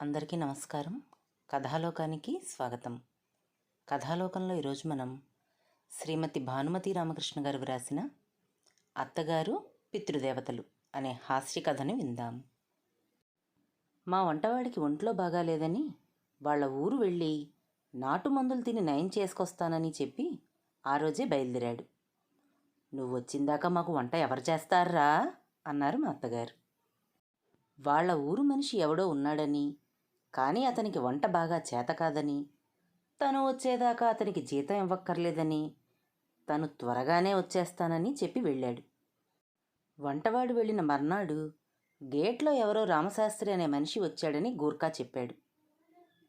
అందరికీ నమస్కారం. కథాలోకానికి స్వాగతం. కథాలోకంలో ఈరోజు మనం శ్రీమతి భానుమతి రామకృష్ణ గారు వ్రాసిన అత్తగారు పితృదేవతలు అనే హాస్య కథని విందాం. మా వంటవాడికి ఒంట్లో బాగాలేదని వాళ్ళ ఊరు వెళ్ళి నాటు మందులు తిని నయం చేసుకొస్తానని చెప్పి ఆ రోజే బయలుదేరాడు. నువ్వు వచ్చిందాకా మాకు వంట ఎవరు చేస్తారా? అన్నారు మా అత్తగారు. వాళ్ళ ఊరు మనిషి ఎవడో ఉన్నాడని కానీ అతనికి వంట బాగా చేత కాదని తను వచ్చేదాకా అతనికి జీతం ఇవ్వక్కర్లేదని తను త్వరగానే వచ్చేస్తానని చెప్పి వెళ్ళాడు. వంటవాడు వెళ్ళిన మర్నాడు గేట్లో ఎవరో రామశాస్త్రి అనే మనిషి వచ్చాడని గూర్ఖా చెప్పాడు.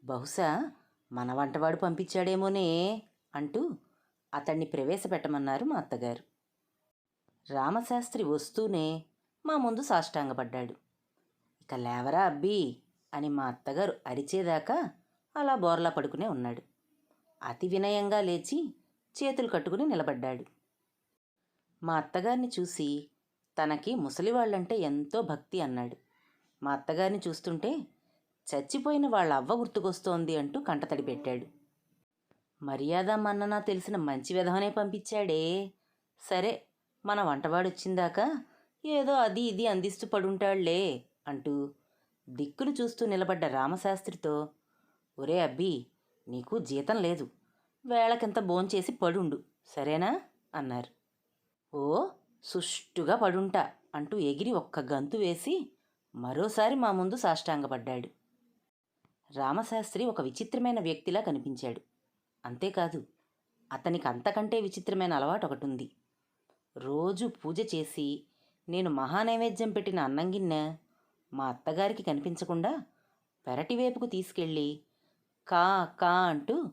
బహుశా మన వంటవాడు పంపించాడేమోనే అంటూ అతన్ని ప్రవేశపెట్టమన్నారు మా అత్తగారు. రామశాస్త్రి వస్తూనే మా ముందు సాష్టాంగపడ్డాడు. ఇక లేవరా అబ్బీ? అని మా అత్తగారు అరిచేదాకా అలా బోర్లా పడుకునే ఉన్నాడు. అతి వినయంగా లేచి చేతులు కట్టుకుని నిలబడ్డాడు. మా అత్తగారిని చూసి తనకి ముసలివాళ్ళంటే ఎంతో భక్తి అన్నాడు. మా అత్తగారిని చూస్తుంటే చచ్చిపోయిన వాళ్ళ అవ్వ గుర్తుకొస్తోంది అంటూ కంటతడి పెట్టాడు. మర్యాద మన్ననా తెలిసిన మంచి విధమనే పంపించాడే. సరే మన వంటవాడు వచ్చిందాకా ఏదో అది ఇది అందిస్తూ పడుంటాళ్ళే అంటూ దిక్కులు చూస్తూ నిలబడ్డ రామశాస్త్రితో ఒరే అబ్బి నీకు జీతం లేదు. వేళకింత భోంచేసి పడుండు సరేనా? అన్నారు. ఓ సుష్టుగా పడుంటా అంటూ ఎగిరి ఒక్క గంతు వేసి మరోసారి మా ముందు సాష్టాంగపడ్డాడు. రామశాస్త్రి ఒక విచిత్రమైన వ్యక్తిలా కనిపించాడు. అంతేకాదు అతనికి అంతకంటే విచిత్రమైన అలవాటు ఒకటి ఉంది రోజు పూజ చేసి నేను మహానైవేద్యం పెట్టిన అన్నం గిన్నె మా అత్తగారికి కనిపించకుండా పెరటి వైపుకు తీసుకెళ్ళి కా కా అంటూ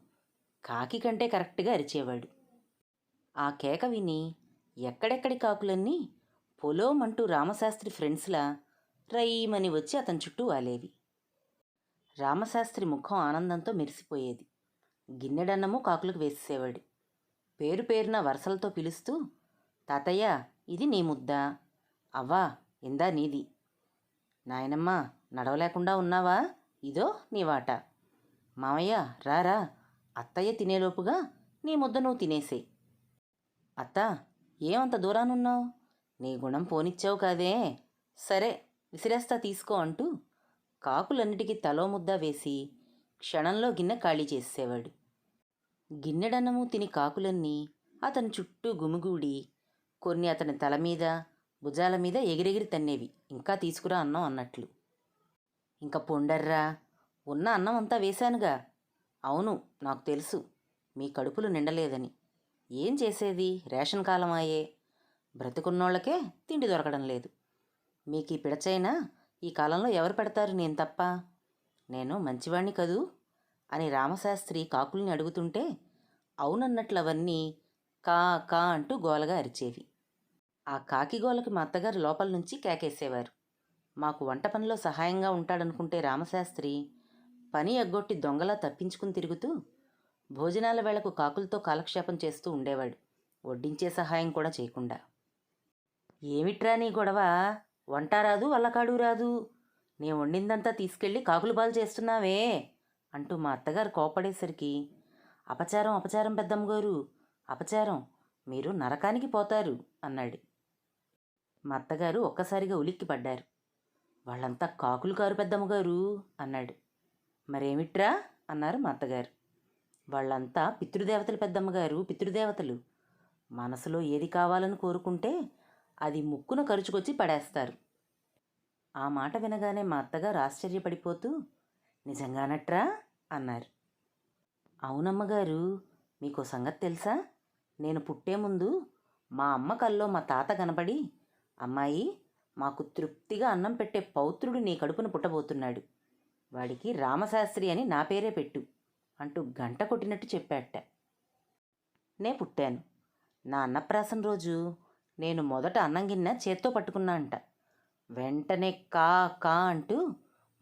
కాకి కంటే కరెక్ట్గా అరిచేవాడు. ఆ కేక విని ఎక్కడెక్కడి కాకులన్నీ పొలోమంటూ రామశాస్త్రి ఫ్రెండ్స్లా రయ్యమని వచ్చి అతని చుట్టూ వాలేవి. రామశాస్త్రి ముఖం ఆనందంతో మెరిసిపోయేది. గిన్నెడన్నము కాకులకు వేసేవాడు పేరు పేరున వరసలతో పిలుస్తూ తాతయ్య ఇది నీ ముద్ద. అవ్వా ఇందా నీది. నాయనమ్మ నడవలేకుండా ఉన్నావా? ఇదో నీ వాట. మామయ్య రారా అత్తయ్య తినేలోపుగా నీ ముద్ద నువ్వు తినేసే. అత్త ఏమంత దూరానున్నావు? నీ గుణం పోనిచ్చావు కాదే. సరే విసిరేస్తా తీసుకో అంటూ కాకులన్నిటికీ తలో ముద్ద వేసి క్షణంలో గిన్నె ఖాళీ చేసేవాడు గిన్నెడన్నము తిని కాకులన్నీ అతని చుట్టూ గుమిగూడి కొన్ని అతని తల మీద భుజాల మీద ఎగిరెగిరి తన్నేవి. ఇంకా తీసుకురా అన్నం అన్నట్లు. ఇంకా పొండర్రా ఉన్న అన్నం అంతా వేశానుగా. అవును నాకు తెలుసు. మీ కడుపులు నిండలేదని. ఏం చేసేది? రేషన్ కాలమాయే. బ్రతికున్నోళ్ళకే తిండి దొరకడం లేదు. మీకు ఈ పిడచైనా ఈ కాలంలో ఎవరు పెడతారు నేను తప్ప? నేను మంచివాణ్ణి కదూ? అని రామశాస్త్రి కాకుల్ని అడుగుతుంటే అవునన్నట్లు అవన్నీ కా కా అంటూ గోలగా అరిచేవి. ఆ కాకిగోలకి మా అత్తగారు లోపల నుంచి కేకేసేవారు. మాకు వంట పనిలో సహాయంగా ఉంటాడనుకుంటే రామశాస్త్రి పని ఎగ్గొట్టి దొంగలా తప్పించుకుని తిరుగుతూ భోజనాల వేళకు కాకులతో కాలక్షేపం చేస్తూ ఉండేవాడు. వడ్డించే సహాయం కూడా చేయకుండా. ఏమిట్రా నీ గొడవ? వంట రాదు అల్లకాడు రాదు. నీ వండిందంతా తీసుకెళ్ళి కాకులు బాలు చేస్తున్నావే అంటూ మా అత్తగారు కోపడేసరికి అపచారం అపచారం పెద్దమ్మగారు అపచారం మీరు నరకానికి పోతారు అన్నాడు. మా అత్తగారు ఒక్కసారిగా ఉలిక్కి పడ్డారు. వాళ్ళంతా కాకులు కారు పెద్దమ్మగారు అన్నాడు. మరేమిట్రా? అన్నారు మా అత్తగారు వాళ్ళంతా పితృదేవతలు పెద్దమ్మగారు పితృదేవతలు. మనసులో ఏది కావాలని కోరుకుంటే అది ముక్కున ఖర్చుకొచ్చి పడేస్తారు. ఆ మాట వినగానే మా అత్తగారు ఆశ్చర్యపడిపోతూ నిజంగానట్రా? అన్నారు. అవునమ్మగారు మీకు సంగతి తెలుసా? నేను పుట్టే ముందు మా అమ్మ కల్లో మా తాత కనబడి అమ్మాయి మాకు తృప్తిగా అన్నం పెట్టే పౌత్రుడు నీ కడుపున పుట్టబోతున్నాడు. వాడికి రామశాస్త్రి అని నా పేరే పెట్టు అంటూ గంట కొట్టినట్టు చెప్పాట నే పుట్టాను. నా అన్నప్రాసన రోజు నేను మొదట అన్నం గిన్నె చేత్తో పట్టుకున్నా అంట. వెంటనే కా కా అంటూ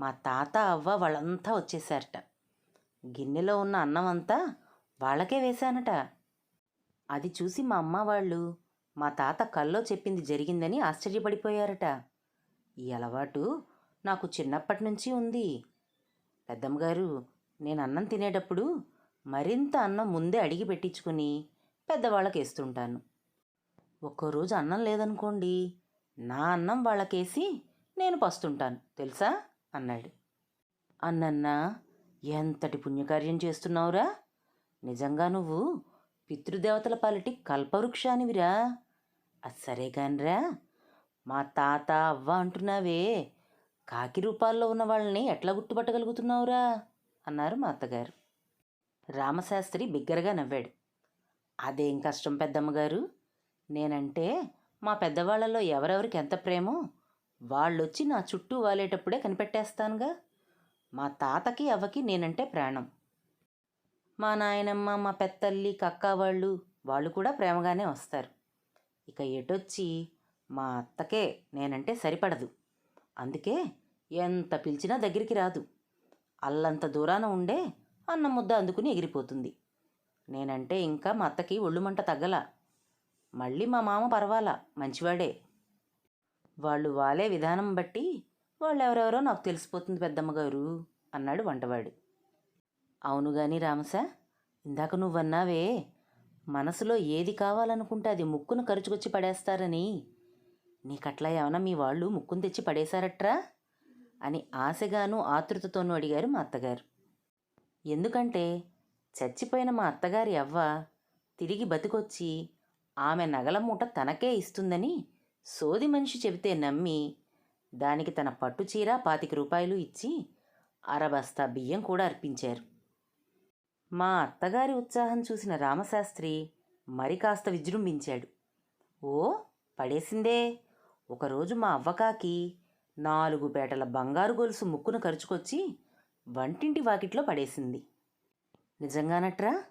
మా తాత అవ్వ వాళ్ళంతా వచ్చేసారట గిన్నెలో ఉన్న అన్నం అంతా వాళ్ళకే వేశానట. అది చూసి మా అమ్మ వాళ్ళు మా తాత కల్లో చెప్పింది జరిగిందని ఆశ్చర్యపడిపోయారట. ఈ అలవాటు నాకు చిన్నప్పటి నుంచి ఉంది. పెద్దమ్మగారు నేను అన్నం తినేటప్పుడు మరింత అన్నం ముందే అడిగి పెట్టించుకుని పెద్దవాళ్ళకి వేస్తుంటాను ఒక్కోరోజు అన్నం లేదనుకోండి నా అన్నం వాళ్ళకేసి నేను పస్తుంటాను తెలుసా? అన్నాడు. అన్నన్నా ఎంతటి పుణ్యకార్యం చేస్తున్నావురా? నిజంగా నువ్వు పితృదేవతల పాలిటి కల్పవృక్షానివిరా? అది సరే కానిరా మా తాత అవ్వ అంటున్నావే కాకి రూపాల్లో ఉన్న వాళ్ళని ఎట్లా గుర్తుపట్టగలుగుతున్నావురా? అన్నారు మా అత్తగారు. రామశాస్త్రి బిగ్గరగా నవ్వాడు. అదేం కష్టం పెద్దమ్మగారు? నేనంటే మా పెద్దవాళ్ళలో ఎవరెవరికి ఎంత ప్రేమో వాళ్ళొచ్చి నా చుట్టూ వాలేటప్పుడే కనిపెట్టేస్తానుగా. మా తాతకి అవ్వకి నేనంటే ప్రాణం. మా నాయనమ్మ మా పెత్తల్లి కక్క వాళ్ళు వాళ్ళు కూడా ప్రేమగానే వస్తారు. ఇక ఎటొచ్చి మా అత్తకే నేనంటే సరిపడదు. అందుకే ఎంత పిలిచినా దగ్గరికి రాదు. అల్లంత దూరాన ఉండే అన్నం ముద్ద అందుకుని ఎగిరిపోతుంది. నేనంటే ఇంకా మా అత్తకి ఒళ్ళు మంట తగ్గల. మళ్ళీ మా మామ పర్వాలా? మంచివాడే. వాళ్ళు వాలే విధానం బట్టి వాళ్ళెవరెవరో నాకు తెలిసిపోతుంది పెద్దమ్మగారు అన్నాడు వంటవాడు. అవును గాని రామస ఇందాక నువ్వన్నావే మనసులో ఏది కావాలనుకుంటే అది ముక్కును ఖర్చుకొచ్చి పడేస్తారని. నీకట్లా ఏమైనా మీ వాళ్ళు ముక్కును తెచ్చి పడేశారట్రా? అని ఆశగాను ఆతృతతోనూ అడిగారు మా అత్తగారు. ఎందుకంటే చచ్చిపోయిన మా అత్తగారి అవ్వ తిరిగి బతికొచ్చి ఆమె నగల మూట తనకే ఇస్తుందని సోది మనిషి చెబితే నమ్మి దానికి తన పట్టు చీర పాతిక రూపాయలు ఇచ్చి అరబస్తా బియ్యం కూడా అర్పించారు. మా అత్తగారి ఉత్సాహం చూసిన రామశాస్త్రి మరి కాస్త విజృంభించాడు. ఓ పడేసిందే. ఒకరోజు మా అవ్వకాకి నాలుగు పేటల బంగారు గొలుసు ముక్కును ఖర్చుకొచ్చి వంటింటి వాకిట్లో పడేసింది. నిజంగానట్రా?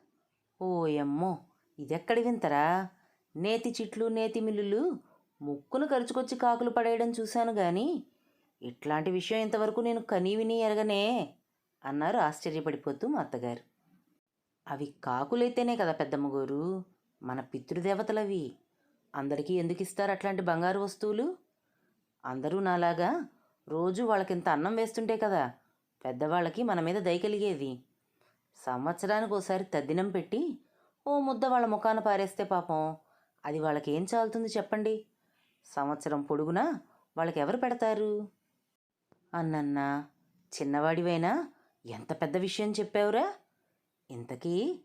ఓయమ్మో ఇదెక్కడి వింతరా? నేతి చిట్లు నేతి మిల్లులు ముక్కును ఖర్చుకొచ్చి కాకులు పడేయడం చూశాను గాని ఇట్లాంటి విషయం ఇంతవరకు నేను కనీవిని ఎరగనే అన్నారు ఆశ్చర్యపడిపోతూ మా అత్తగారు. అవి కాకులైతేనే కదా పెద్దమ్మగోరు. మన పితృదేవతలవి. అందరికీ ఎందుకు ఇస్తారు అట్లాంటి బంగారు వస్తువులు? అందరూ నాలాగా రోజు వాళ్ళకింత అన్నం వేస్తుంటే కదా పెద్దవాళ్ళకి మన మీద దయ కలిగేది. సంవత్సరానికి ఒకసారి తద్దినం పెట్టి ఓ ముద్ద వాళ్ళ ముఖాన పారేస్తే పాపం. అది వాళ్ళకి ఏం చాలుతుంది చెప్పండి? సంవత్సరం పొడుగునా వాళ్ళకి ఎవరు పెడతారు? అన్నన్నా చిన్నవాడివైనా ఎంత పెద్ద విషయం చెప్పావురా? ఇంతకీ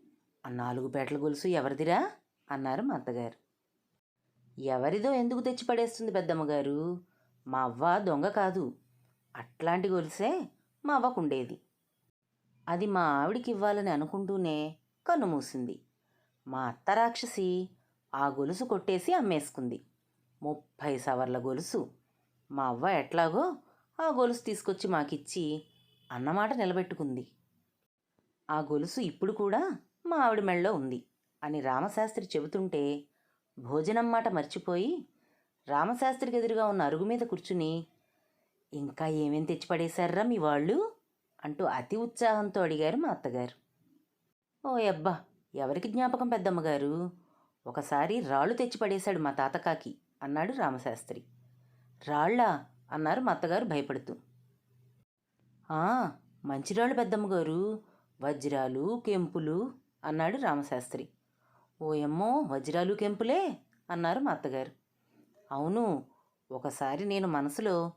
ఆ నాలుగు పేటల గొలుసు ఎవరిదిరా? అన్నారు మా అత్తగారు ఎవరిదో ఎందుకు తెచ్చి పడేస్తుంది పెద్దమ్మగారు? మా అవ్వ దొంగ కాదు. అట్లాంటి గొలుసే మా అవ్వకుండేది. అది మా ఆవిడికి ఇవ్వాలని అనుకుంటూనే కన్నుమూసింది మా అత్త రాక్షసి ఆ గొలుసు కొట్టేసి అమ్మేసుకుంది. ముప్పై సవర్ల గొలుసు. మా అవ్వ ఎట్లాగో ఆ గొలుసు తీసుకొచ్చి మాకిచ్చి అన్నమాట నిలబెట్టుకుంది. ఆ గొలుసు ఇప్పుడు కూడా మా ఆవిడ మెళ్ళలో ఉంది అని రామశాస్త్రి చెబుతుంటే భోజనం మాట మర్చిపోయి రామశాస్త్రికి ఎదురుగా ఉన్న అరుగు మీద కూర్చుని ఇంకా ఏమేం తెచ్చిపడేశారా మీ వాళ్ళు? అంటూ అతి ఉత్సాహంతో అడిగారు మా అత్తగారు. ఓ అబ్బా ఎవరికి జ్ఞాపకం పెద్దమ్మగారు? ఒకసారి రాళ్ళు తెచ్చిపడేశాడు మా తాతకాకి అన్నాడు రామశాస్త్రి. రాళ్ళా? అన్నారు మా అత్తగారు భయపడుతూ. "ఆ, మంచిరాళ్ళు పెద్దమ్మగారు. వజ్రాలు కెంపులు అన్నాడు రామశాస్త్రి. ఓయమ్మో వజ్రాలు కెంపులే? అన్నారు మా అత్తగారు అవును ఒకసారి నేను మనసులో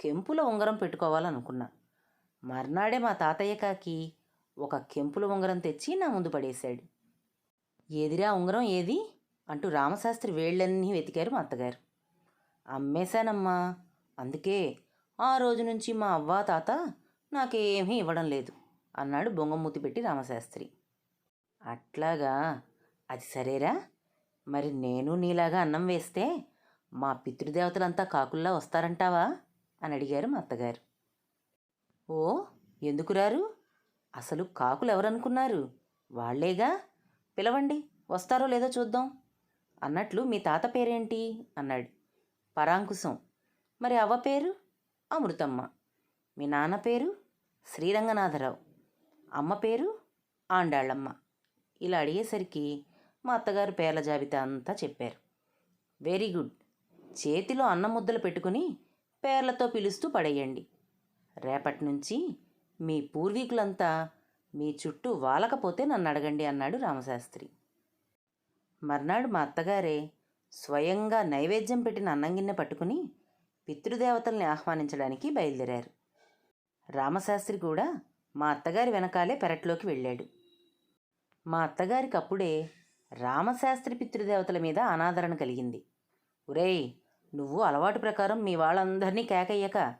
కెంపుల ఉంగరం పెట్టుకోవాలనుకున్నా. మర్నాడే మా తాతయ్య కాకి ఒక కెంపుల ఉంగరం తెచ్చి నా ముందు పడేశాడు. ఏదిరా ఉంగరం ఏది? అంటూ రామశాస్త్రి వేళ్ళన్నీ వెతికారు మా అత్తగారు అమ్మేశానమ్మా అందుకే ఆ రోజు నుంచి మా అవ్వ తాత నాకేమీ ఇవ్వడం లేదు. అన్నాడు బొంగమూతి పెట్టి రామశాస్త్రి. అట్లాగా అది సరేరా? మరి నేను నీలాగా అన్నం వేస్తే మా పితృదేవతలంతా కాకుల్లా వస్తారంటావా? అని అడిగారు మా అత్తగారు. ఓ ఎందుకు రారు? అసలు కాకులు ఎవరనుకున్నారు? వాళ్ళేగా? పిలవండి వస్తారో లేదో చూద్దాం. అన్నట్లు మీ తాత పేరేంటి? అన్నాడు. పరాంకుశం. మరి అవ్వ పేరు? అమృతమ్మ. మీ నాన్న పేరు? శ్రీరంగనాథరావు. అమ్మ పేరు? ఆండాళ్ళమ్మ. ఇలా అడిగేసరికి మా అత్తగారు పేర్ల జాబితా అంతా చెప్పారు. Very good. చేతిలో అన్నం ముద్దలు పెట్టుకుని పేర్లతో పిలుస్తూ పడేయండి. రేపటి నుంచి మీ పూర్వీకులంతా మీ చుట్టూ వాలకపోతే నన్ను అడగండి అన్నాడు రామశాస్త్రి. మర్నాడు మా అత్తగారే స్వయంగా నైవేద్యం పెట్టిన అన్నంగిన్నె పట్టుకుని పితృదేవతల్ని ఆహ్వానించడానికి బయలుదేరారు. రామశాస్త్రి కూడా మా అత్తగారి వెనకాలే పెరట్లోకి వెళ్ళాడు. మా అత్తగారికి అప్పుడే రామశాస్త్రి పితృదేవతల మీద అనాదరణ కలిగింది. ఒరేయ్ నువ్వు అలవాటు ప్రకారం మీ వాళ్ళందరినీ కేకయ్యక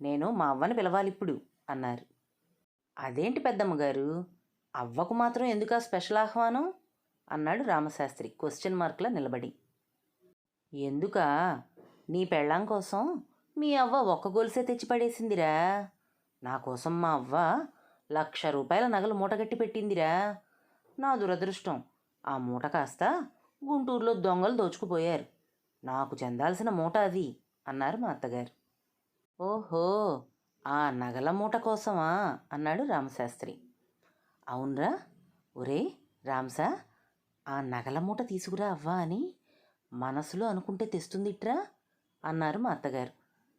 నేను మా అవ్వని పిలవాలిప్పుడు అన్నారు. అదేంటి పెద్దమ్మగారు? అవ్వకు మాత్రం ఎందుకా స్పెషల్ ఆహ్వానం? అన్నాడు రామశాస్త్రి క్వశ్చన్ మార్క్లా నిలబడి. ఎందుకా? నీ పెళ్ళాం కోసం మీ అవ్వ ఒక్క గొలుసే తెచ్చి పడేసిందిరా నా కోసం మా అవ్వ లక్ష రూపాయల నగలు మూటగట్టి పెట్టిందిరా. నా దురదృష్టం. ఆ మూట కాస్త గుంటూరులో దొంగలు దోచుకుపోయారు. నాకు చెందాల్సిన మూట అది అన్నారు మా అత్తగారు. ఓహో ఆ నగల మూట కోసమా? అన్నాడు రామశాస్త్రి. అవునరా. ఒరే రామ్సా ఆ నగల మూట తీసుకురా అవ్వా అని మనసులో అనుకుంటే తెస్తుందిట్రా అన్నారు మా అత్తగారు.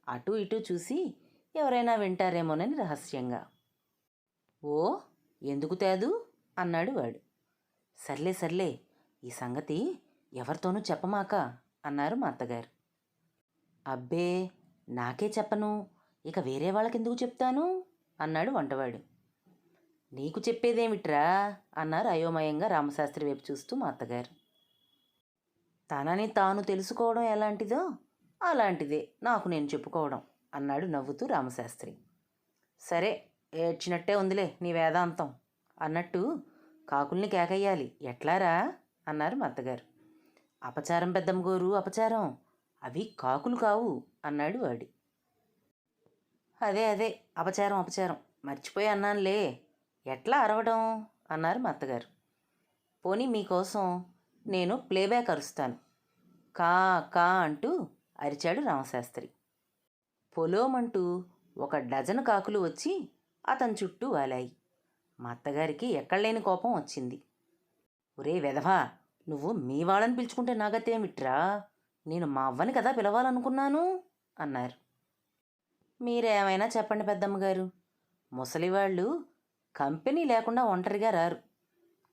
అటు ఇటు చూసి ఎవరైనా వింటారేమోనని రహస్యంగా. ఓ ఎందుకు తేదు? అన్నాడు వాడు. సర్లే సర్లే ఈ సంగతి ఎవరితోనూ చెప్పమాక అన్నారు మా అత్తగారు అబ్బే నాకే చెప్పను. ఇక వేరే వాళ్ళకెందుకు చెప్తాను? అన్నాడు వంటవాడు. నీకు చెప్పేదేమిట్రా? అన్నారు అయోమయంగా రామశాస్త్రి వైపు చూస్తూ మా అత్తగారు తనని తాను తెలుసుకోవడం ఎలాంటిదో అలాంటిదే నాకు నేను చెప్పుకోవడం. అన్నాడు నవ్వుతూ రామశాస్త్రి. సరే ఏడ్చినట్టే ఉందిలే నీ వేదాంతం అన్నట్టు కాకుల్ని కేకయ్యాలి. ఎట్లారా? అన్నారు మా అత్తగారు అపచారం పెద్దమ్మ గోరు అపచారం. అవి కాకులు కావు అన్నాడు వాడి. అదే అదే అపచారం అపచారం. మర్చిపోయి అన్నానులే. ఎట్లా అరవడం అన్నారు మా అత్తగారు పోనీ మీకోసం నేను ప్లేబ్యాక్ అరుస్తాను. కా కా అంటూ అరిచాడు రామశాస్త్రి. పొలోమంటూ ఒక డజను కాకులు వచ్చి అతని చుట్టూ వాలాయి. మా అత్తగారికి ఎక్కడలేని కోపం వచ్చింది. ఒరే వెధవా నువ్వు మీ వాళ్ళని పిలుచుకుంటే నాగతేమిట్రా నేను మా అవ్వని కదా పిలవాలనుకున్నాను? అన్నారు. మీరేమైనా చెప్పండి పెద్దమ్మగారు. ముసలివాళ్ళు కంపెనీ లేకుండా ఒంటరిగా రారు.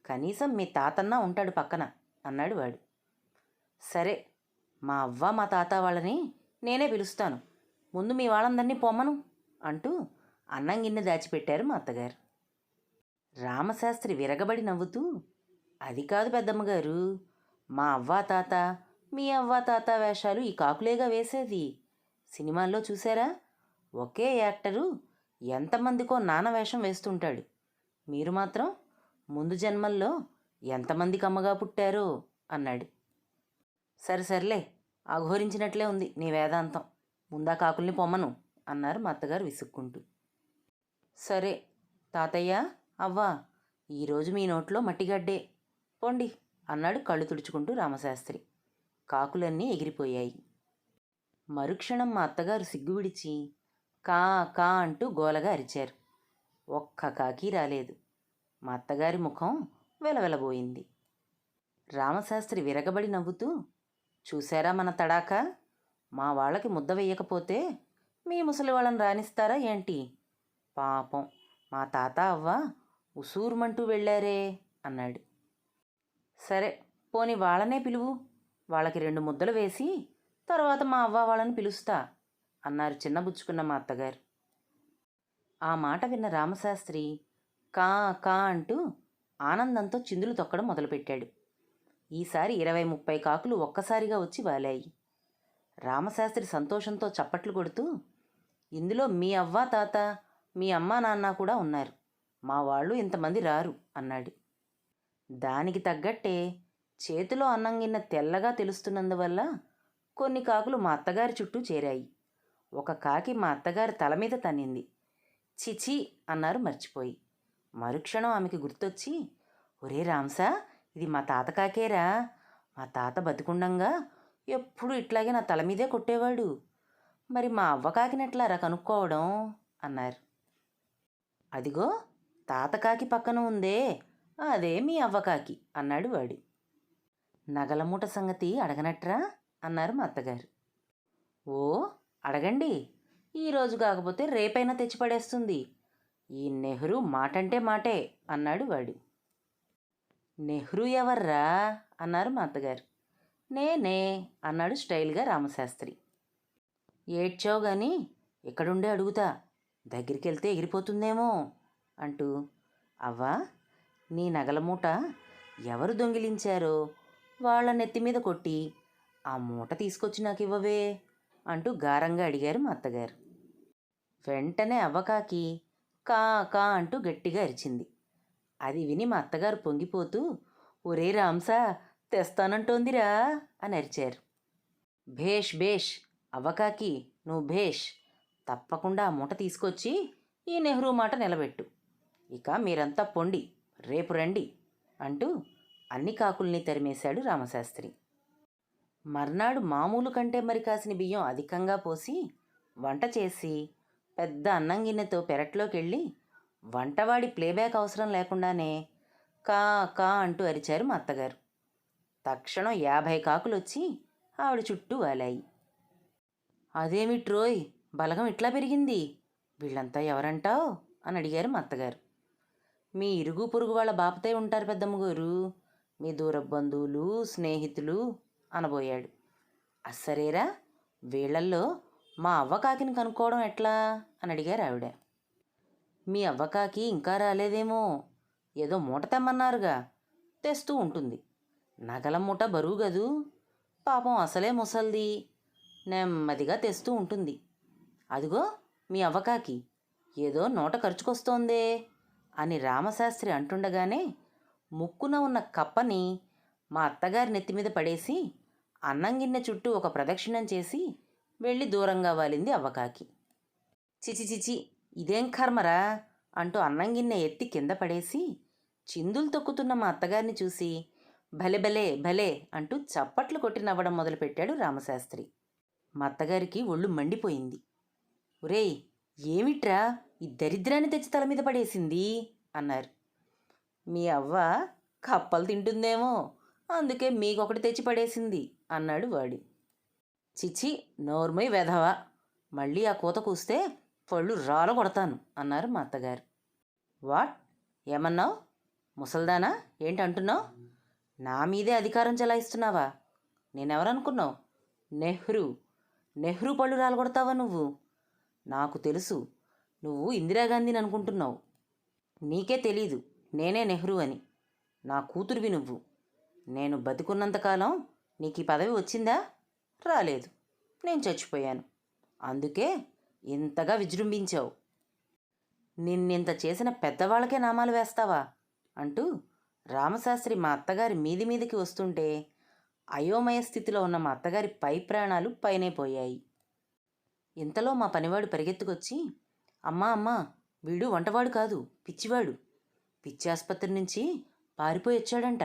కనీసం మీ తాతన్నా ఉంటాడు పక్కన అన్నాడు వాడు. సరే మా అవ్వ మా తాత వాళ్ళని నేనే పిలుస్తాను. ముందు మీ వాళ్ళందరినీ పొమ్మను అంటూ అన్నం గిన్నె దాచిపెట్టారు మా అత్తగారు. రామశాస్త్రి విరగబడి నవ్వుతూ అది కాదు పెద్దమ్మగారు మా అవ్వ తాత మీ అవ్వ తాత వేషాలు ఈ కాకులేగా వేసేది. సినిమాల్లో చూసారా ఒకే యాక్టరు ఎంతమందికో నాన్న వేషం వేస్తుంటాడు. మీరు మాత్రం ముందు జన్మల్లో ఎంతమందికి అమ్మగా పుట్టారో అన్నాడు. సరే సర్లే అఘోరించినట్లే ఉంది నీ వేదాంతం. ముందా కాకుల్ని పొమ్మను అన్నారు మా అత్తగారు విసుక్కుంటూ. సరే తాతయ్య అవ్వా ఈరోజు మీ నోట్లో మట్టిగడ్డే పోండి అన్నాడు కళ్ళు తుడుచుకుంటూ రామశాస్త్రి. కాకులన్నీ ఎగిరిపోయాయి. మరుక్షణం మా అత్తగారు సిగ్గు విడిచి కా కా అంటూ గోలగా అరిచారు. ఒక్క కాకి రాలేదు. మా అత్తగారి ముఖం వెలవెలబోయింది. రామశాస్త్రి విరగబడి నవ్వుతూ చూశారా మన తడాక? మా వాళ్ళకి ముద్ద వేయకపోతే మీ ముసలి వాళ్ళని రాణిస్తారా ఏంటి? పాపం. మా తాత అవ్వ ఉసూరుమంటూ వెళ్ళారే అన్నాడు. సరే పోని వాళ్ళనే పిలువు. వాళ్ళకి రెండు ముద్దలు వేసి తర్వాత మా అవ్వ వాళ్ళని పిలుస్తా అన్నారు చిన్నబుచ్చుకున్న మా అత్తగారు. ఆ మాట విన్న రామశాస్త్రి కా కా అంటూ ఆనందంతో చిందులు తొక్కడం మొదలుపెట్టాడు. ఈసారి ఇరవై ముప్పై కాకులు ఒక్కసారిగా వచ్చి వాలాయి. రామశాస్త్రి సంతోషంతో చప్పట్లు కొడుతూ ఇందులో మీ అవ్వ తాత మీ అమ్మ నాన్న కూడా ఉన్నారు. మా వాళ్ళు ఇంతమంది రారు అన్నాడు. దానికి తగ్గట్టే చేతిలో అన్నం గిన్న తెల్లగా తెలుస్తున్నందువల్ల కొన్ని కాకులు మా అత్తగారి చుట్టూ చేరాయి. ఒక కాకి మా అత్తగారి తల మీద తన్నింది. చిచి అన్నారు మర్చిపోయి. మరుక్షణం ఆమెకి గుర్తొచ్చి ఒరే రామ్సా ఇది మా తాత కాకేరా. మా తాత బతికుండంగా ఎప్పుడు ఇట్లాగే నా తల మీదే కొట్టేవాడు. మరి మా అవ్వ కాకినట్లారా కనుక్కోవడం? అన్నారు. అదిగో తాతకాకి పక్కన ఉందే అదే మీ అవ్వకాకి అన్నాడు వాడు. నగలమూట సంగతి అడగనట్రా? అన్నారు మా అత్తగారు. ఓ అడగండి. ఈరోజు కాకపోతే రేపైనా తెచ్చిపడేస్తుంది. ఈ నెహ్రూ మాటంటే మాటే అన్నాడు వాడు. నెహ్రూ ఎవర్రా? అన్నారు మా అత్తగారు. నేనే అన్నాడు స్టైల్గా రామశాస్త్రి. ఏడ్చావు గాని ఇక్కడుండే అడుగుతా దగ్గరికి వెళ్తే ఎగిరిపోతుందేమో అంటూ అవ్వా నీ నగల మూట ఎవరు దొంగిలించారో వాళ్ళ నెత్తి మీద కొట్టి ఆ మూట తీసుకొచ్చి నాకు ఇవ్వవే అంటూ గారంగా అడిగారు మా అత్తగారు. వెంటనే అవ్వకాకి కా కా అంటూ గట్టిగా అరిచింది. అది విని మా అత్తగారు పొంగిపోతూ ఒరే రాంసా తెస్తానంటోందిరా అని అరిచారు. భేష్ భేష్ అవ్వకాకి నువ్వు భేష్ తప్పకుండా ఆ మూట తీసుకొచ్చి ఈ నెహ్రూ మాట నిలబెట్టు. ఇక మీరంతా పొండి రేపు రండి అంటూ అన్ని కాకుల్ని తరిమేశాడు రామశాస్త్రి. మర్నాడు మామూలు కంటే మరి కాసిన బియ్యం అధికంగా పోసి వంట చేసి పెద్ద అన్నం గిన్నెతో పెరట్లోకి వెళ్ళి వంటవాడి ప్లేబ్యాక్ అవసరం లేకుండానే కా కా అంటూ అరిచారు మా అత్తగారు. తక్షణం యాభై కాకులు వచ్చి ఆవిడ చుట్టూ వాలాయి. అదేమిట్రోయ్ బలగం ఇట్లా పెరిగింది? వీళ్ళంతా ఎవరంటావు? అని అడిగారు మా అత్తగారు. మీ ఇరుగు పొరుగు వాళ్ళ బాపతే ఉంటారు పెద్దమ్మ గారు మీ దూర బంధువులు స్నేహితులు అనబోయాడు. అస్సరేరా వీళ్ళల్లో మా అవ్వకాకిని కనుక్కోవడం ఎట్లా? అని అడిగారు ఆవిడ. మీ అవ్వకాకి ఇంకా రాలేదేమో. ఏదో మూట తెమ్మన్నారుగా. తెస్తూ ఉంటుంది. నగల మూట బరువు గదు. పాపం అసలే ముసల్ది. నెమ్మదిగా తెస్తూ ఉంటుంది. అదిగో మీ అవ్వకాకి ఏదో నోట ఖర్చుకొస్తోందే అని రామశాస్త్రి అంటుండగానే ముక్కున ఉన్న కప్పని మా అత్తగారి నెత్తి మీద పడేసి అన్నం గిన్నె చుట్టూ ఒక ప్రదక్షిణం చేసి వెళ్ళి దూరంగా వాలింది అవ్వకాకి చిచి చిచి ఇదేం కర్మరా అంటూ అన్నం గిన్నె ఎత్తి కింద పడేసి చిందులు తొక్కుతున్న మా అత్తగారిని చూసి భలే భలే భలే అంటూ చప్పట్లు కొట్టి నవ్వడం మొదలుపెట్టాడు రామశాస్త్రి. మా అత్తగారికి ఒళ్ళు మండిపోయింది. ఒరేయ్ ఏమిట్రా ఈ దరిద్రాన్ని తెచ్చి తల మీద పడేసింది? అన్నారు. మీ అవ్వ కప్పలు తింటుందేమో అందుకే మీకొకటి తెచ్చి పడేసింది అన్నాడు వాడు. చిచ్చి నోర్మై వెధవా మళ్ళీ ఆ కూత కూస్తే పళ్ళు రాల కొడతాను అన్నారు మా అత్తగారు వాట్? ఏమన్నావు? ముసల్దానా? ఏంటి అంటున్నావు నా మీదే అధికారం చెలాయిస్తున్నావా? నేనెవరనుకున్నావు? నెహ్రూ. నెహ్రూ పళ్ళు రాలగొడతావా నువ్వు? నాకు తెలుసు. నువ్వు ఇందిరాగాంధీని అనుకుంటున్నావు. నీకే తెలీదు. నేనే నెహ్రూ అని. నా కూతురువి నువ్వు. నేను బతికున్నంతకాలం నీకు ఈ పదవి వచ్చిందా? రాలేదు. నేను చచ్చిపోయాను. అందుకే ఇంతగా విజృంభించావు. నిన్నింత చేసిన పెద్దవాళ్ళకే నామాలు వేస్తావా? అంటూ రామశాస్త్రి మా అత్తగారి మీది మీదికి వస్తుంటే అయోమయ స్థితిలో ఉన్న మా అత్తగారి పై ప్రాణాలు పైనే పోయాయి. ఇంతలో మా పనివాడు పరిగెత్తుకొచ్చి అమ్మా అమ్మా వీడు వంటవాడు కాదు పిచ్చివాడు. పిచ్చి ఆసుపత్రి నుంచి పారిపోయి వచ్చాడంట.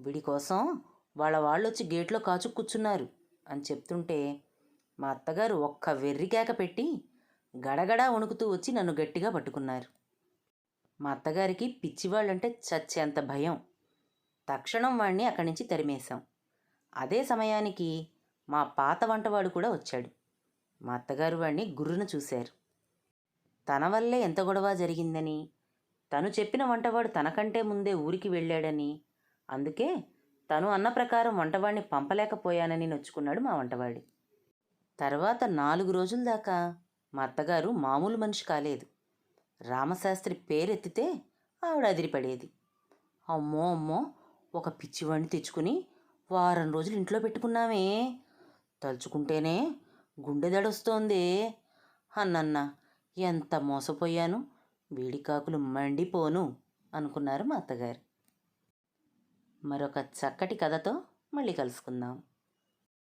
వీడి కోసం వాళ్ళ వాళ్ళు వచ్చి గేట్లో కాచు కూర్చున్నారు అని చెప్తుంటే మా అత్తగారు ఒక్క వెర్రికేక పెట్టి గడగడా వణుకుతూ వచ్చి నన్ను గట్టిగా పట్టుకున్నారు. మా అత్తగారికి పిచ్చివాళ్ళంటే చచ్చేంత భయం. తక్షణం వాణ్ణి అక్కడి నుంచి తరిమేశాం. అదే సమయానికి మా పాత వంటవాడు కూడా వచ్చాడు. మా అత్తగారు వాణ్ణి గుర్రున చూశారు. తన వల్లే ఎంత గొడవ జరిగిందని తను చెప్పిన వంటవాడు తనకంటే ముందే ఊరికి వెళ్ళాడని అందుకే తను అన్న ప్రకారం వంటవాడిని పంపలేకపోయానని నొచ్చుకున్నాడు మా వంటవాడి. తర్వాత నాలుగు రోజుల దాకా మా అత్తగారు మామూలు మనిషి కాలేదు. రామశాస్త్రి పేరెత్తితే ఆవిడ అదిరిపడేది. అమ్మో అమ్మో ఒక పిచ్చివాడిని తెచ్చుకుని వారం రోజులు ఇంట్లో పెట్టుకున్నామే. తలుచుకుంటేనే గుండె దడొస్తోంది. అన్నన్న ఎంత మోసపోయాను? వేడికాకులు మండిపోను అనుకున్నారు మా అత్తగారు. మరొక చక్కటి కథతో మళ్ళీ కలుసుకుందాం.